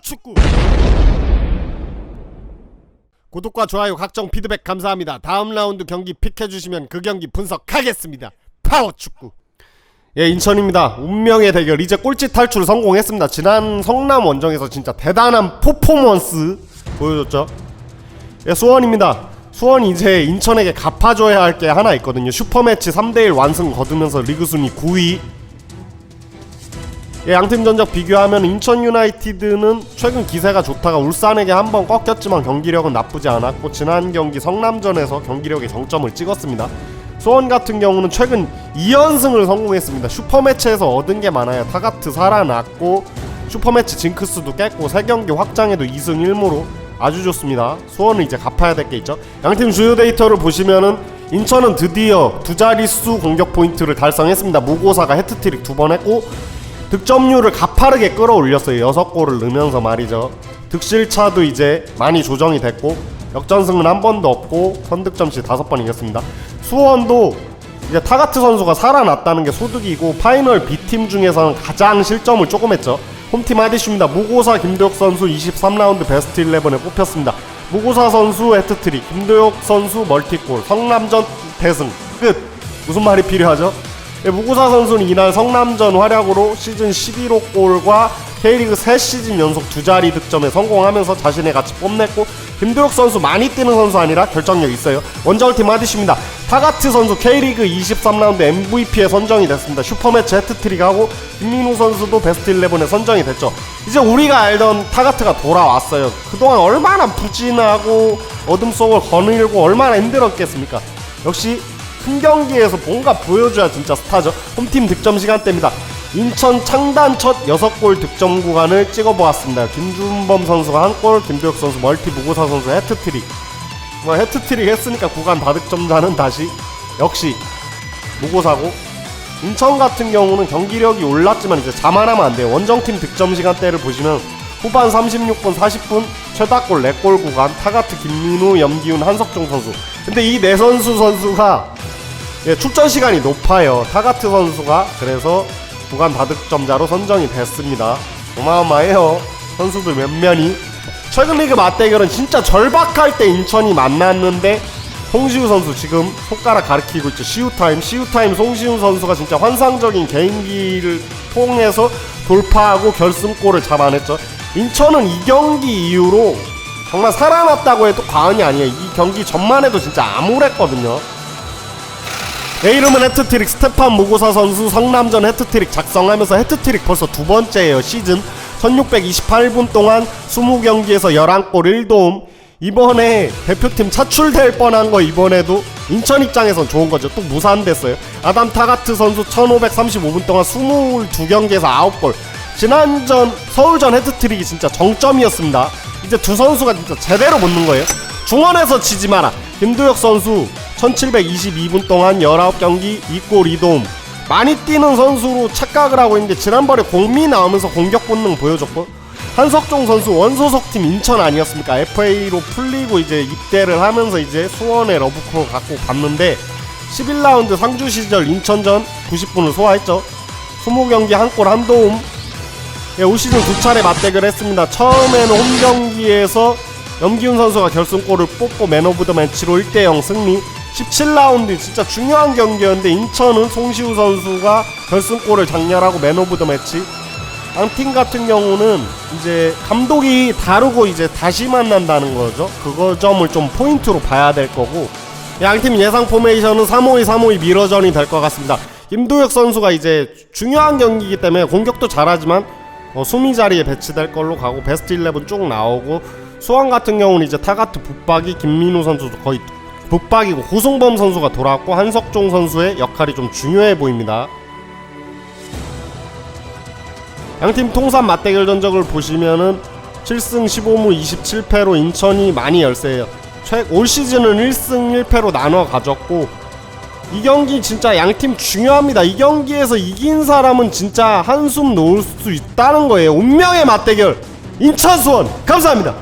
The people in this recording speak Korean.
축구. 구독과 좋아요 각종 피드백 감사합니다. 다음 라운드 경기 픽해 주시면 그 경기 분석하겠습니다. 파워 축구. 예, 인천입니다. 운명의 대결. 이제 꼴찌 탈출 성공했습니다. 지난 성남 원정에서 진짜 대단한 퍼포먼스 보여줬죠. 예, 수원입니다. 수원이 이제 인천에게 갚아줘야 할 게 하나 있거든요. 슈퍼매치 3대1 완승 거두면서 리그 순위 9위. 예, 양팀 전적 비교하면 인천 유나이티드는 최근 기세가 좋다가 울산에게 한 번 꺾였지만 경기력은 나쁘지 않았고 지난 경기 성남전에서 경기력에 정점을 찍었습니다. 수원 같은 경우는 최근 2연승을 성공했습니다. 슈퍼매치에서 얻은 게 많아요. 타가트 살아났고 슈퍼매치 징크스도 깼고 3경기 확장에도 2승 1무로 아주 좋습니다. 수원은 이제 갚아야 될 게 있죠. 양팀 주요 데이터를 보시면은 인천은 드디어 두 자릿수 공격 포인트를 달성했습니다. 무고사가 해트트릭 두 번 했고 득점률을 가파르게 끌어올렸어요. 6골을 넣으면서 말이죠. 득실차도 이제 많이 조정이 됐고 역전승은 한 번도 없고 선득점 시 다섯 번 이겼습니다. 수원도 이제 타가트 선수가 살아났다는 게 소득이고 파이널 B팀 중에서는 가장 실점을 조금 했죠. 홈팀 하디슈입니다. 무고사 김도혁 선수 23라운드 베스트 11에 뽑혔습니다. 무고사 선수 해트트릭, 김도혁 선수 멀티골, 성남전 대승 끝. 무슨 말이 필요하죠? 예, 무고사 선수는 이날 성남전 활약으로 시즌 11호 골과 K리그 3시즌 연속 두 자리 득점에 성공하면서 자신의 가치 뽐냈고 김도혁 선수 많이 뛰는 선수 아니라 결정력 있어요. 원정팀 하디슈입니다. 타가트 선수 K리그 23라운드 MVP에 선정이 됐습니다. 슈퍼매치 해트트릭하고 김민우 선수도 베스트 11에 선정이 됐죠. 이제 우리가 알던 타가트가 돌아왔어요. 그동안 얼마나 부진하고 어둠 속을 거닐고 얼마나 힘들었겠습니까? 역시 큰 경기에서 뭔가 보여줘야 진짜 스타죠. 홈팀 득점 시간대입니다. 인천 창단 첫 6골 득점 구간을 찍어보았습니다. 김준범 선수가 한 골, 김도혁 선수 멀티 무고사 선수 해트트릭. 뭐 해트트릭 했으니까 구간 다득점자는 다시 역시 무고사고 인천 같은 경우는 경기력이 올랐지만 이제 자만하면 안 돼요. 원정팀 득점 시간대를 보시면 후반 36분 40분 최다골 4골 구간 타가트 김민우 염기훈 한석종 선수 근데 이 네 선수 선수가 예, 출전 시간이 높아요. 타가트 선수가 그래서 구간 다득점자로 선정이 됐습니다. 어마어마해요. 선수들 몇 면이 최근 리그 맞대결은 진짜 절박할 때 인천이 만났는데 송시우 선수 지금 손가락 가리키고 있죠. 시우타임, 시우타임 송시우 선수가 진짜 환상적인 개인기를 통해서 돌파하고 결승골을 잡아냈죠. 인천은 이 경기 이후로 정말 살아났다고 해도 과언이 아니에요. 이 경기 전만 해도 진짜 암울했거든요. 내 이름은 해트트릭 스테판 무고사 선수 성남전 해트트릭 작성하면서 해트트릭 벌써 두 번째예요 시즌. 1628분 동안 20경기에서 11골 1도움. 이번에 대표팀 차출될 뻔한 거 이번에도 인천 입장에선 좋은 거죠. 또 무산됐어요. 아담 타가트 선수 1535분 동안 22경기에서 9골. 지난전 서울전 헤트트릭이 진짜 정점이었습니다. 이제 두 선수가 진짜 제대로 붙는 거예요. 중원에서 지지 마라. 김도혁 선수 1722분 동안 19경기 2골 2도움. 많이 뛰는 선수로 착각을 하고 있는데 지난번에 공미 나오면서 공격 본능 보여줬고 한석종 선수 원소속팀 인천 아니었습니까? FA로 풀리고 이제 입대를 하면서 이제 수원의 러브코로 갖고 갔는데 11라운드 상주 시절 인천전 90분을 소화했죠. 20경기 한 골 한 도움. 예, 올 시즌 두 차례 맞대결 했습니다. 처음에는 홈 경기에서 염기훈 선수가 결승골을 뽑고 맨 오브 더 매치로 1대0 승리 17라운드 진짜 중요한 경기였는데 인천은 송시우 선수가 결승골을 장렬하고 맨 오브 더 매치. 양팀 같은 경우는 이제 감독이 다르고 이제 다시 만난다는 거죠. 그거 점을 좀 포인트로 봐야 될 거고. 양팀 예상 포메이션은 352 352 미러전이 될 것 같습니다. 김도혁 선수가 이제 중요한 경기이기 때문에 공격도 잘하지만 어, 수미 자리에 배치될 걸로 가고 베스트 11 쭉 나오고 수원 같은 경우는 이제 타가트 붙박이 김민우 선수도 거의 붙박이고 고승범 선수가 돌아왔고 한석종 선수의 역할이 좀 중요해 보입니다. 양팀 통산 맞대결 전적을 보시면은 7승 15무 27패로 인천이 많이 열세요. 최, 올 시즌은 1승 1패로 나눠 가졌고 이 경기 진짜 양팀 중요합니다. 이 경기에서 이긴 사람은 진짜 한숨 놓을 수 있다는 거예요. 운명의 맞대결 인천 수원 감사합니다.